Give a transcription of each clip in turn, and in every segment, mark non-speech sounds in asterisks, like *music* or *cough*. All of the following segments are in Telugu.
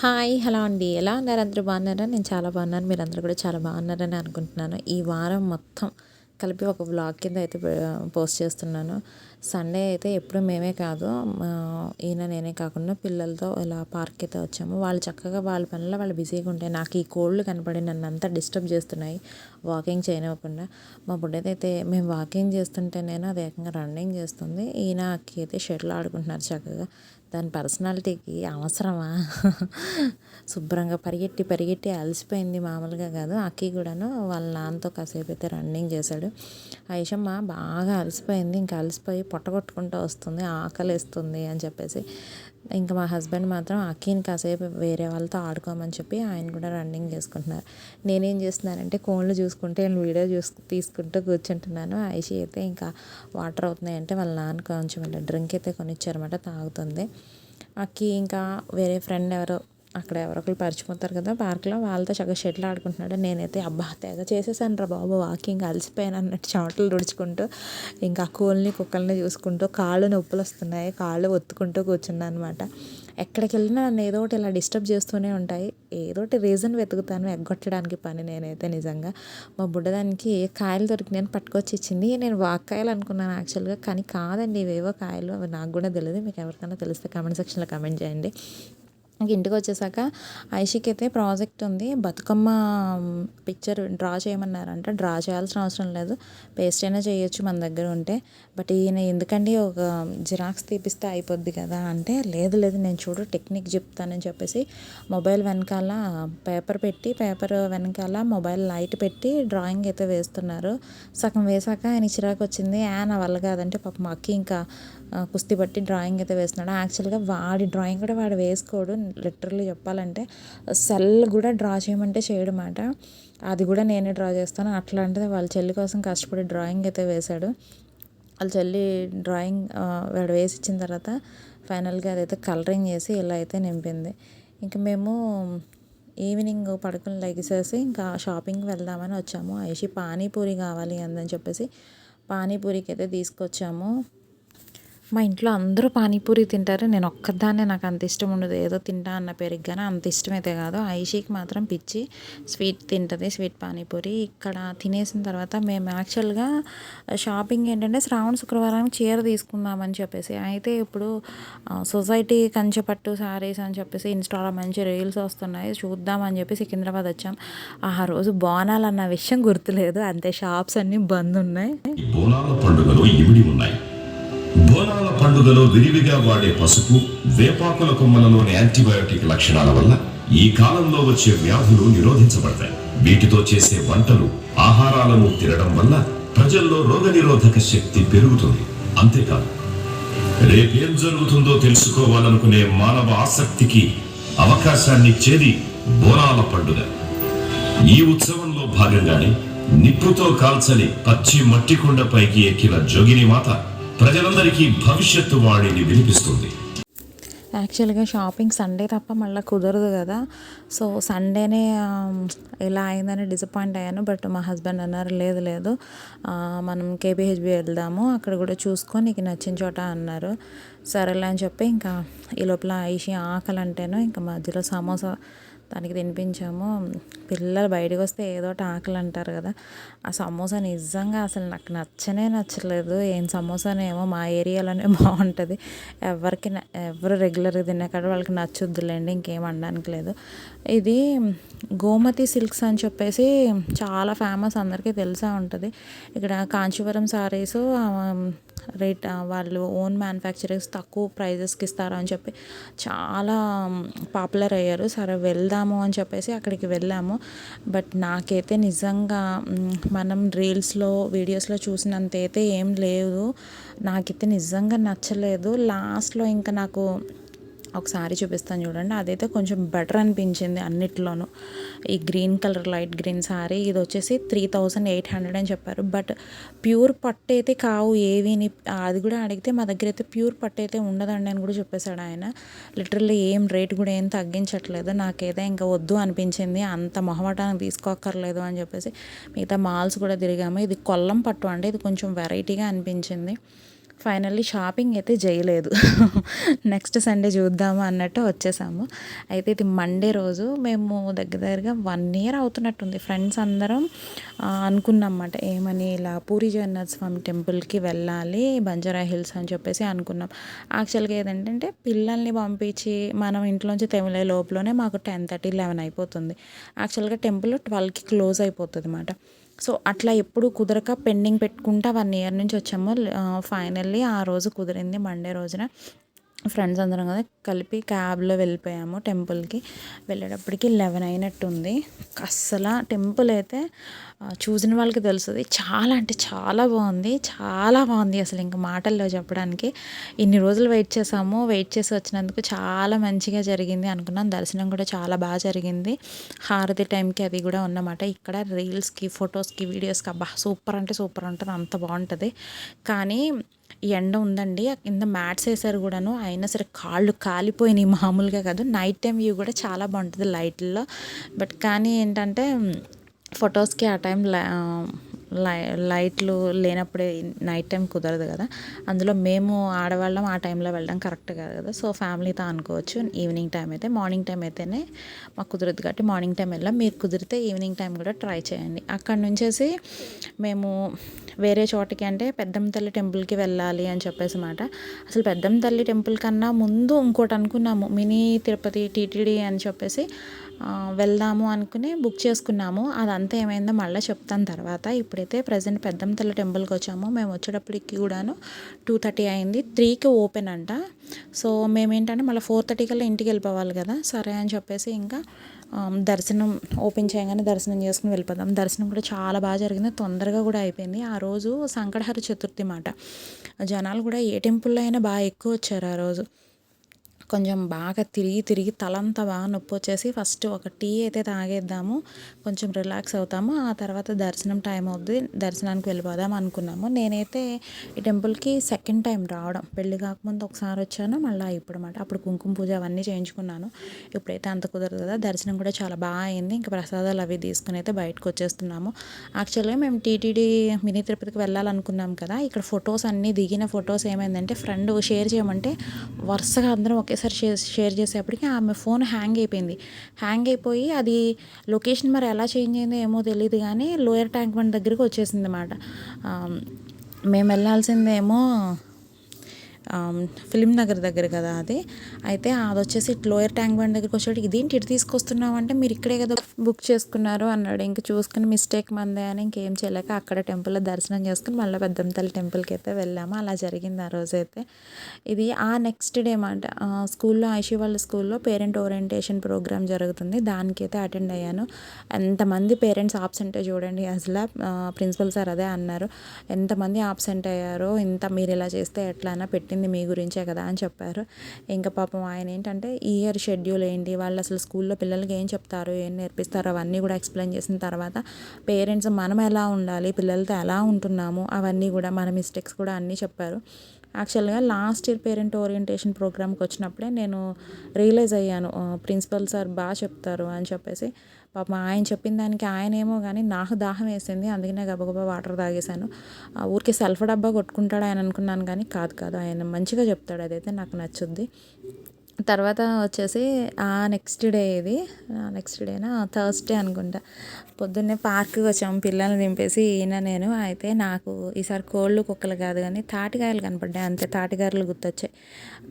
హాయ్ హలో అండి. ఎలా ఉన్నారు? అందరూ బాగున్నారా? నేను చాలా బాగున్నాను. మీరు అందరూ కూడా చాలా బాగున్నారని అనుకుంటున్నాను. ఈ వారం మొత్తం కలిపి ఒక బ్లాగ్ కింద అయితే పోస్ట్ చేస్తున్నాను. సండే అయితే ఎప్పుడు మేమే కాదు. ఈయన నేనే కాకుండా పిల్లలతో ఇలా పార్క్ అయితే వచ్చాము. వాళ్ళు చక్కగా వాళ్ళ పనుల్లో వాళ్ళు బిజీగా ఉంటాయి నాకు ఈ కోళ్ళు కనపడి నన్ను అంతా డిస్టర్బ్ చేస్తున్నాయి. వాకింగ్ చేయనివ్వకుండా. మా బుడ్డదైతే మేము వాకింగ్ చేస్తుంటే నేను అది ఏకంగా రన్నింగ్ చేస్తుంది. ఈయన అయితే షటిల్ ఆడుకుంటున్నారు చక్కగా. దాని పర్సనాలిటీకి అవసరమా? శుభ్రంగా పరిగెట్టి పరిగెట్టి అలసిపోయింది మామూలుగా కాదు. అక్కి కూడాను వాళ్ళ నాన్నతో కాసేపు అయితే రన్నింగ్ చేశాడు. ఐషమ్మ బాగా అలసిపోయింది. ఇంకా అలసిపోయి పొట్టగొట్టుకుంటూ వస్తుంది ఆకలిస్తుంది అని చెప్పేసి. ఇంకా మా హస్బెండ్ మాత్రం అక్కీని కాసేపు వేరే వాళ్ళతో ఆడుకోమని చెప్పి ఆయన కూడా రన్నింగ్ చేసుకుంటున్నారు. నేనేం చేస్తున్నానంటే కోళ్ళు చూసుకుంటే నేను వీడియో చూసు తీసుకుంటూ కూర్చుంటున్నాను. ఐషి అయితే ఇంకా వాటర్ అవుతున్నాయంటే వాళ్ళ నాన్న కొంచెం డ్రింక్ అయితే కొనిచ్చారన్నమాట తాగుతుంది. అక్కి ఇంకా వేరే ఫ్రెండ్ ఎవరో అక్కడ ఎవరొకరు పరిచిపోతారు కదా పార్క్లో వాళ్ళతో చక్కగా షటిల్ ఆడుకుంటున్నాడు. నేనైతే అబ్బా తెగ చేసేసాను రా బాబు వాకింగ్ అలసిపోయాను అన్నట్టు చెమటలు తుడుచుకుంటూ ఇంకా కోళ్ళని కుక్కల్ని చూసుకుంటూ కాళ్ళు నొప్పులు వస్తున్నాయి కాళ్ళు ఒత్తుకుంటూ కూర్చున్నాను అనమాట ఎక్కడికి వెళ్ళినా నన్ను ఏదో ఒకటి ఇలా డిస్టర్బ్ చేస్తూనే ఉంటాయి. ఏదో ఒకటి రీజన్ వెతుకుతాను ఎగ్గొట్టడానికి పని నేనైతే నిజంగా. మా బుడ్డదానికి ఏ కాయలు దొరికినాయని పట్టుకొచ్చి ఇచ్చింది. నేను వాక్కాయలు అనుకున్నాను యాక్చువల్గా కానీ కాదండి ఇవేవో కాయలు అవి నాకు కూడా తెలియదు మీకు ఎవరికైనా తెలిస్తే కామెంట్ సెక్షన్లో కమెంట్ చేయండి. ఇంటికి వచ్చేసాక ఐషికి అయితే ప్రాజెక్ట్ ఉంది. బతుకమ్మ పిక్చర్ డ్రా చేయమన్నారంట. డ్రా చేయాల్సిన అవసరం లేదు. పేస్ట్ అయినా చేయొచ్చు మన దగ్గర ఉంటే. బట్ ఈయన ఎందుకండి ఒక జిరాక్స్ తీపిస్తే అయిపోద్ది కదా అంటే లేదు లేదు నేను చూడు టెక్నిక్ చెప్తానని చెప్పేసి మొబైల్ వెనకాల పేపర్ పెట్టి పేపర్ వెనకాల మొబైల్ లైట్ పెట్టి డ్రాయింగ్ అయితే వేస్తున్నారు. సగం వేసాక ఆయన చిరాకు వచ్చింది ఆ నా వల్ల కాదంటే పాప మాకి ఇంకా కుస్తీ పట్టి డ్రాయింగ్ అయితే వేస్తున్నాడు. యాక్చువల్గా వాడి డ్రాయింగ్ కూడా వాడు వేసుకోడు. లిటరల్లీ చెప్పాలంటే సెల్ కూడా డ్రా చేయమంటే చేయడమాట. అది కూడా నేనే డ్రా చేస్తాను. అట్లాంటిది వాళ్ళ చెల్లి కోసం కష్టపడి డ్రాయింగ్ అయితే వేశాడు. వాళ్ళ చెల్లి డ్రాయింగ్ వాడు వేసి ఇచ్చిన తర్వాత ఫైనల్గా అదైతే కలరింగ్ చేసి ఇలా అయితే నింపింది. ఇంకా మేము ఈవినింగ్ పడుకుని లెగిసేసి ఇంకా షాపింగ్ వెళ్దామని వచ్చాము. ఐషి పానీపూరి కావాలి అందని చెప్పేసి పానీపూరికి అయితే తీసుకొచ్చాము. మా ఇంట్లో అందరూ పానీపూరి తింటారు. నేను ఒక్కదాన్నే నాకు అంత ఇష్టం ఉండదు. ఏదో తింటా అన్న పేరుకి అంత ఇష్టమైతే కాదు. ఐషీకి మాత్రం పిచ్చి. స్వీట్ తింటుంది స్వీట్ పానీపూరి. ఇక్కడ తినేసిన తర్వాత మేము యాక్చువల్గా షాపింగ్ ఏంటంటే శ్రావణ శుక్రవారం చీర తీసుకుందామని చెప్పేసి అయితే ఇప్పుడు సొసైటీ కంచెపట్టు శారీస్ అని చెప్పేసి ఇన్స్టాలో మంచి రీల్స్ వస్తున్నాయి. చూద్దామని చెప్పి సికింద్రాబాద్ వచ్చాం. ఆ రోజు బోనాలు అన్న విషయం గుర్తులేదు. అంతే షాప్స్ అన్నీ బంద్ ఉన్నాయి. బోనాల పండుగలో ఉన్నాయి. బోనాల పండుగలో విరివిగా వాడే పసుపు వేపాకుల కొమ్మలలోని యాంటీబయోటిక్ లక్షణాల వల్ల ఈ కాలంలో వచ్చే వ్యాధులు నిరోధించబడతాయి. వీటితో చేసే వంటలు ఆహారాలను తినడం వల్ల ప్రజల్లో రోగనిరోధక శక్తి పెరుగుతుంది. అంతేకాదు రేపేం జరుగుతుందో తెలుసుకోవాలనుకునే మానవ ఆసక్తికి అవకాశాన్ని చేది బోనాల పండుగ. ఈ ఉత్సవంలో భాగంగానే నిప్పుతో కాల్చని పచ్చి మట్టి కొండపైకి ఎక్కిన జోగిని మాత ప్రజలందరికీ భవిష్యత్తు వాణిని వినిపిస్తుంది. యాక్చువల్గా షాపింగ్ సండే తప్ప మళ్ళీ కుదరదు కదా. సో సండేనే ఇలా అయిందని డిసప్పాయింట్ అయ్యాను. బట్ మా హస్బెండ్ అన్నారు లేదు లేదు. మనం కేబిహెచ్బి వెళ్దాము. అక్కడ కూడా చూసుకొని నీకు నచ్చిన చోట అన్నారు. సరేలే అని చెప్పి ఇంకా ఈ లోపల ఐషి ఆకలి అంటేనో ఇంకా మధ్యలో సమోసా దానికి తినిపించాము. పిల్లలు బయటకు వస్తే ఏదో టాకులు ఆకలి అంటారు కదా. ఆ సమోసా నిజంగా అసలు నాకు నచ్చనే నచ్చలేదు. ఏం సమోసానేమో మా ఏరియాలోనే *laughs* బాగుంటుంది. ఎవరికి ఎవరు రెగ్యులర్గా తిన్నాక వాళ్ళకి నచ్చుద్దులేండి ఇంకేం అనడానికి లేదు. ఇది గోమతి సిల్క్స్ అని చెప్పేసి చాలా ఫేమస్ అందరికీ తెలిసే ఉంటుంది. ఇక్కడ కాంచీపురం సారీస్ రేట్ వాళ్ళు ఓన్ మ్యానుఫ్యాక్చరర్స్ తక్కువ ప్రైజెస్కి ఇస్తారు అని చెప్పి చాలా పాపులర్ అయ్యారు. సరే వెళ్దాము అని చెప్పేసి అక్కడికి వెళ్ళాము. బట్ నాకైతే నిజంగా మనం రీల్స్లో వీడియోస్లో చూసినంత అయితే ఏం లేదు. నాకైతే నిజంగా నచ్చలేదు. లాస్ట్లో ఇంకా నాకు ఒకసారి చూపిస్తాను చూడండి. అదైతే కొంచెం బెటర్ అనిపించింది అన్నిట్లోనూ. ఈ green colour light green sari ఇది వచ్చేసి త్రీ థౌజండ్ ఎయిట్ హండ్రెడ్ అని చెప్పారు. బట్ ప్యూర్ పట్టు అయితే కావు ఏవిని అది కూడా అడిగితే మా దగ్గర అయితే ప్యూర్ పట్టు అయితే ఉండదండి అని కూడా చెప్పేశాడు ఆయన. లిటరల్లీ ఏం రేట్ కూడా ఏం తగ్గించట్లేదు. నాకైతే ఇంకా వద్దు అనిపించింది. అంత మొహమాటానికి తీసుకోక్కర్లేదు అని చెప్పేసి మిగతా మాల్స్ కూడా తిరిగాము. ఇది కొల్లం పట్టు అంటే ఇది కొంచెం వెరైటీగా అనిపించింది. ఫైనల్లీ షాపింగ్ అయితే చేయలేదు. నెక్స్ట్ సండే చూద్దాము అన్నట్టు వచ్చేసాము. అయితే ఇది మండే రోజు. మేము దగ్గర దగ్గరగా వన్ ఇయర్ అవుతున్నట్టుంది. ఫ్రెండ్స్ అందరం అనుకున్నాం అన్నమాట ఏమని ఇలా పూరి జగన్నాథ్ స్వామి టెంపుల్కి వెళ్ళాలి బంజారా హిల్స్ అని చెప్పేసి అనుకున్నాం. యాక్చువల్గా ఏదంటే పిల్లల్ని పంపించి మనం ఇంట్లోంచి తెమిలే లోపలనే మాకు టెన్ థర్టీ లెవెన్ అయిపోతుంది. యాక్చువల్గా టెంపుల్ ట్వెల్వ్కి క్లోజ్ అయిపోతుంది అన్నమాట సో అట్లా ఎప్పుడు కుదరక పెండింగ్ పెట్టుకుంటా వన్ ఇయర్ నుంచి వచ్చాము. ఫైనల్లీ ఆ రోజు కుదిరింది మండే రోజున. ఫ్రెండ్స్ అందరం కదా కలిపి క్యాబ్లో వెళ్ళిపోయాము టెంపుల్కి. వెళ్ళేటప్పటికి లెవెన్ అయినట్టుంది. అస్సలు టెంపుల్ అయితే చూసిన వాళ్ళకి తెలుస్తుంది. చాలా అంటే చాలా బాగుంది. చాలా బాగుంది అసలు ఇంకా మాటల్లో చెప్పడానికి. ఇన్ని రోజులు వెయిట్ చేసాము. వెయిట్ చేసి వచ్చినందుకు చాలా మంచిగా జరిగింది అనుకున్నాం. దర్శనం కూడా చాలా బాగా జరిగింది. హారతి టైంకి అది కూడా ఉన్నమాట. ఇక్కడ రీల్స్కి ఫొటోస్కి వీడియోస్కి అబ్బా సూపర్ అంటే సూపర్ ఉంటుంది. అంత బాగుంటుంది. కానీ ఎండ ఉందండి. కింద మ్యాట్స్ వేసారు కూడాను. అయినా సరే కాళ్ళు కాలిపోయినాయి మామూలుగా కాదు. నైట్ టైం వ్యూ కూడా చాలా బాగుంటుంది లైట్లో. బట్ కానీ ఏంటంటే ఫొటోస్కి ఆ టైం లై లైట్లు లేనప్పుడే నైట్ టైం కుదరదు కదా. అందులో మేము ఆడవాళ్ళం ఆ టైంలో వెళ్ళడం కరెక్ట్ కాదు కదా. సో ఫ్యామిలీతో అనుకోవచ్చు. ఈవినింగ్ టైం అయితే మార్నింగ్ టైం అయితేనే మాకు కుదరదు కాబట్టి మార్నింగ్ టైం వెళ్ళాం. మీరు కుదిరితే ఈవినింగ్ టైం కూడా ట్రై చేయండి. అక్కడ నుంచేసి మేము వేరే చోటకి అంటే పెద్దమ్మ తల్లి టెంపుల్కి వెళ్ళాలి అని చెప్పేసి మాట. అసలు పెద్దమ్మ తల్లి టెంపుల్ కన్నా ముందు ఇంకోటి అనుకున్నాము. మినీ తిరుపతి టీటీడీ అని చెప్పేసి వెళ్దాము అనుకుని బుక్ చేసుకున్నాము. అదంతా ఏమైందో మళ్ళీ చెప్తాను తర్వాత. ఇప్పుడైతే ప్రజెంట్ పెద్దమ్మ టెంపుల్కి వచ్చాము. మేము వచ్చేటప్పటికి కూడాను టూ థర్టీ అయింది. త్రీకి ఓపెన్ అంట. సో మేమేంటంటే మళ్ళీ ఫోర్ థర్టీ కల్లా ఇంటికి వెళ్ళిపోవాలి కదా. సరే అని చెప్పేసి ఇంకా దర్శనం ఓపెన్ చేయగానే దర్శనం చేసుకుని వెళ్ళిపోదాం. దర్శనం కూడా చాలా బాగా జరిగింది. తొందరగా కూడా అయిపోయింది. ఆ రోజు సంకటహర చతుర్థి మాట. జనాలు కూడా ఏ టెంపుల్లో అయినా బాగా ఎక్కువ వచ్చారు ఆ రోజు. కొంచెం బాగా తిరిగి తిరిగి తలంతా బాగా నొప్పి వచ్చేసి ఫస్ట్ ఒక టీ అయితే తాగేద్దాము. కొంచెం రిలాక్స్ అవుతాము. ఆ తర్వాత దర్శనం టైం అవుద్ది. దర్శనానికి వెళ్ళిపోదాం అనుకున్నాము. నేనైతే ఈ టెంపుల్కి సెకండ్ టైం రావడం. పెళ్ళి కాకముందు ఒకసారి వచ్చాను. మళ్ళీ ఇప్పుడు మాట అప్పుడు కుంకుమ పూజ అవన్నీ చేయించుకున్నాను. ఇప్పుడైతే అంత కుదరదు కదా. దర్శనం కూడా చాలా బాగా అయింది. ఇంకా ప్రసాదాలు అవి తీసుకుని అయితే బయటకు వచ్చేస్తున్నాము. యాక్చువల్గా మేము టీటీడీ మినీ తిరుపతికి వెళ్ళాలనుకున్నాం కదా. ఇక్కడ ఫొటోస్ అన్నీ దిగిన ఫొటోస్ ఏమైందంటే ఫ్రెండ్ షేర్ చేయమంటే వరుసగా అందరం ఒకేసారి షేర్ షేర్ చేసేప్పటికి ఆమె ఫోన్ హ్యాంగ్ అయిపోయింది. హ్యాంగ్ అయిపోయి అది లొకేషన్ మరి ఎలా చేంజ్ అయిందో ఏమో తెలియదు కానీ లోయర్ ట్యాంక్ బండ్ దగ్గరికి వచ్చేసింది అన్నమాట మేము వెళ్ళాల్సిందేమో ఫిలిం నగర్ దగ్గర కదా అది. అయితే అది వచ్చేసి లోయర్ ట్యాంక్ బండ్ దగ్గరికి వచ్చాడు ఇదేంటి ఇటు తీసుకొస్తున్నావు అంటే మీరు ఇక్కడే కదా బుక్ చేసుకున్నారు అన్నాడు. ఇంక చూసుకుని మిస్టేక్ మందే అని ఇంకేం చేయలేక అక్కడ టెంపుల్లో దర్శనం చేసుకుని మళ్ళీ పెద్దంతల్లి టెంపుల్కి అయితే వెళ్ళాము. అలా జరిగింది ఆ రోజు అయితే. ఇది ఆ నెక్స్ట్ డే మాట స్కూల్లో ఐషి వాళ్ళ స్కూల్లో పేరెంట్ ఓరియంటేషన్ ప్రోగ్రామ్ జరుగుతుంది. దానికైతే అటెండ్ అయ్యాను. ఎంతమంది పేరెంట్స్ ఆబ్సెంట్ చూడండి అసలు ప్రిన్సిపల్ సార్ అదే అన్నారు. ఎంతమంది ఆబ్సెంట్ అయ్యారో ఇంత మీరు ఇలా చేస్తే ఎట్లా అయినా పెట్టింది మీ గురించే కదా అని చెప్పారు. ఇంకా పాపం ఆయన ఏంటంటే ఈ ఇయర్ షెడ్యూల్ ఏంటి? వాళ్ళు అసలు స్కూల్లో పిల్లలకి ఏం చెప్తారు? ఏం నేర్పిస్తారు? అవన్నీ కూడా ఎక్స్ప్లెయిన్ చేసిన తర్వాత పేరెంట్స్ మనం ఎలా ఉండాలి? పిల్లలతో ఎలా ఉంటున్నాము? అవన్నీ కూడా మన మిస్టేక్స్ కూడా అన్నీ చెప్పారు. యాక్చువల్గా లాస్ట్ ఇయర్ పేరెంట్ ఓరియంటేషన్ ప్రోగ్రామ్కి వచ్చినప్పుడే నేను రియలైజ్ అయ్యాను. ప్రిన్సిపల్ సార్ బాగా చెప్తారు అని చెప్పేసి. పాపం ఆయన చెప్పిన దానికి ఆయన ఏమో కానీ నాకు దాహం వేసింది. అందుకనే గబగబా వాటర్ తాగేశాను. ఆ ఊరికే సెల్ఫ్ డబ్బా కొట్టుకుంటాడు ఆయన అనుకున్నాను కానీ కాదు కాదు ఆయన మంచిగా చెప్తాడు. అదైతే నాకు నచ్చుద్ది. తర్వాత వచ్చేసి ఆ నెక్స్ట్ డే ఇది. నెక్స్ట్ డేనా థర్స్డే అనుకుంటా. పొద్దున్నే పార్క్కి వచ్చాము పిల్లల్ని దింపేసి ఈయన నేను అయితే నాకు ఈసారి కోళ్ళు కుక్కలు కాదు కానీ తాటికాయలు కనపడ్డాయి. అంతే తాటికాయలు గుర్తొచ్చాయి.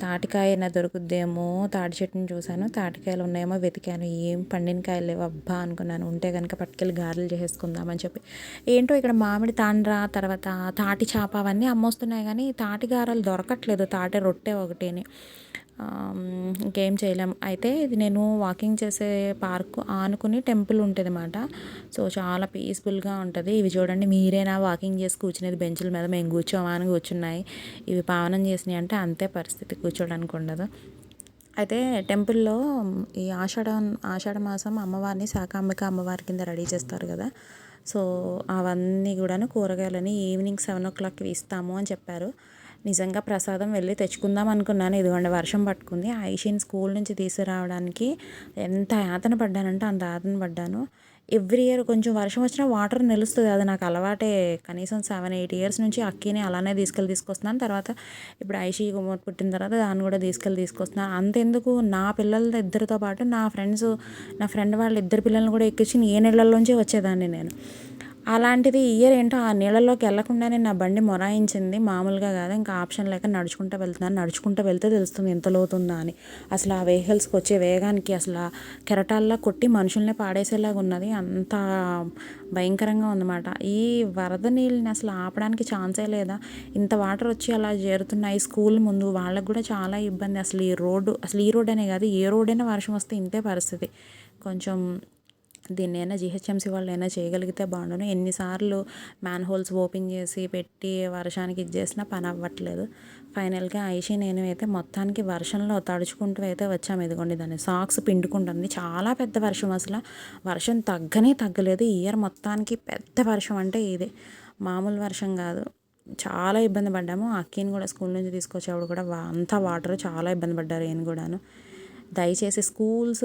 తాటికాయ అయినా దొరుకుద్దేమో తాటి చెట్టుని చూశాను. తాటికాయలు ఉన్నాయేమో వెతికాను. ఏం పండిన కాయలు లేవు. అబ్బా అనుకున్నాను. ఉంటే కనుక పట్టుకెళ్ళి గారెలు చేసేసుకుందామని చెప్పి. ఏంటో ఇక్కడ మామిడి తాండ్ర తర్వాత తాటి చేప అవన్నీ అమ్మొస్తున్నాయి కానీ తాటి గారెలు దొరకట్లేదు. తాటి రొట్టె ఒకటిని. ఇంకేం చేయలేం. అయితే ఇది నేను వాకింగ్ చేసే పార్క్ ఆనుకుని టెంపుల్ ఉంటుంది అన్నమాట సో చాలా పీస్ఫుల్గా ఉంటుంది. ఇవి చూడండి మీరేనా వాకింగ్ చేసి కూర్చునేది బెంచుల మీద. మేము కూర్చోమా అని కూర్చున్నాయి. ఇవి పావనం చేసినాయి అంటే అంతే పరిస్థితి. కూర్చోడానికి ఉండదు. అయితే టెంపుల్లో ఈ ఆషాఢ ఆషాఢ మాసం అమ్మవారిని శాకాంబిక అమ్మవారి కింద రెడీ చేస్తారు కదా. సో అవన్నీ కూడాను కూరగాయలని ఈవినింగ్ సెవెన్ ఓ క్లాక్కి ఇస్తాము అని చెప్పారు. నిజంగా ప్రసాదం వెళ్ళి తెచ్చుకుందాం అనుకున్నాను. ఇదిగోండి వర్షం పట్టుకుంది. ఐషిన్ స్కూల్ నుంచి తీసుకురావడానికి ఎంత యాతన పడ్డానంటే అంత యాతన పడ్డాను. ఎవ్రీ ఇయర్ కొంచెం వర్షం వచ్చినా వాటర్ నిలుస్తుంది. అది నాకు అలవాటే. కనీసం సెవెన్ ఎయిట్ ఇయర్స్ నుంచి అక్కిని అలానే తీసుకెళ్ళి తీసుకొస్తున్నాను. తర్వాత ఇప్పుడు ఐషీ పుట్టిన తర్వాత దాన్ని కూడా తీసుకెళ్ళి తీసుకొస్తున్నాను. అంతెందుకు? నా పిల్లల ఇద్దరితో పాటు నా ఫ్రెండ్స్ నా ఫ్రెండ్ వాళ్ళ ఇద్దరు పిల్లల్ని కూడా ఎక్కించి ఏ నీళ్ళల్లోంచి వచ్చేదాన్ని నేను. అలాంటిది ఇయర్ ఏంటో ఆ నీళ్ళలోకి వెళ్ళకుండానే నా బండి మొరాయించింది. మామూలుగా కాదు ఇంకా ఆప్షన్ లేక నడుచుకుంటూ వెళ్తున్నాను నడుచుకుంటూ వెళ్తే తెలుస్తుంది ఎంత లోతుందా అని. అసలు ఆ వెహికల్స్కి వచ్చే వేగానికి అసలు ఆ కెరటాల్లో కొట్టి మనుషుల్ని పాడేసేలాగా ఉన్నది. అంత భయంకరంగా ఉందన్నమాట. ఈ వరద నీళ్ళని అసలు ఆపడానికి ఛాన్సే లేదా? ఇంత వాటర్ వచ్చి అలా చేరుతున్నాయి స్కూల్ ముందు. వాళ్ళకు కూడా చాలా ఇబ్బంది. అసలు ఈ రోడ్డు అసలు ఈ రోడ్ అనే కాదు ఏ రోడ్ అయినా వర్షం వస్తే ఇంతే పరిస్థితి. కొంచెం దీన్ని అయినా జిహెచ్ఎంసీ వాళ్ళు అయినా చేయగలిగితే బాగుండును. ఎన్నిసార్లు మ్యాన్ హోల్స్ ఓపెన్ చేసి పెట్టి వర్షానికి ఇది చేసినా పని అవ్వట్లేదు. ఫైనల్గా ఐషి నేను అయితే మొత్తానికి వర్షంలో తడుచుకుంటూ అయితే వచ్చాము ఇదిగోండి దాన్ని సాక్స్ పిండుకుంటుంది. చాలా పెద్ద వర్షం అసలు. వర్షం తగ్గనే తగ్గలేదు. ఇయర్ మొత్తానికి పెద్ద వర్షం అంటే ఇదే. మామూలు వర్షం కాదు. చాలా ఇబ్బంది పడ్డాము. అక్కిని కూడా స్కూల్ నుంచి తీసుకొచ్చేవాడు కూడా అంతా వాటర్ చాలా ఇబ్బంది పడ్డారు నేను కూడాను. దయచేసి స్కూల్స్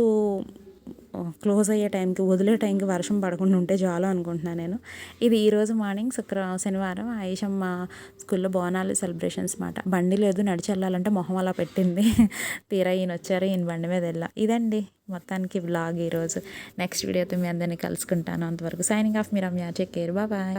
క్లోజ్ అయ్యే టైంకి వదిలే టైంకి వర్షం పడకుండా ఉంటే చాలు అనుకుంటున్నాను నేను. ఇది ఈరోజు మార్నింగ్ శుక్రవారం శనివారం ఆయుషమ్మ స్కూల్లో బోనాలు సెలబ్రేషన్స్ మాట. బండి లేదు నడిచి వెళ్ళాలంటే మొహం అలా పెట్టింది. *laughs* తీరా ఈయన వచ్చారు ఈయన బండి మీద వెళ్ళా. ఇదండి మొత్తానికి బ్లాగ్ ఈరోజు నెక్స్ట్ వీడియోతో మీ అందరినీ కలుసుకుంటాను. అంతవరకు సైనింగ్ ఆఫ్ మీరు అమ్మ టేక్ కేర్ బాయ్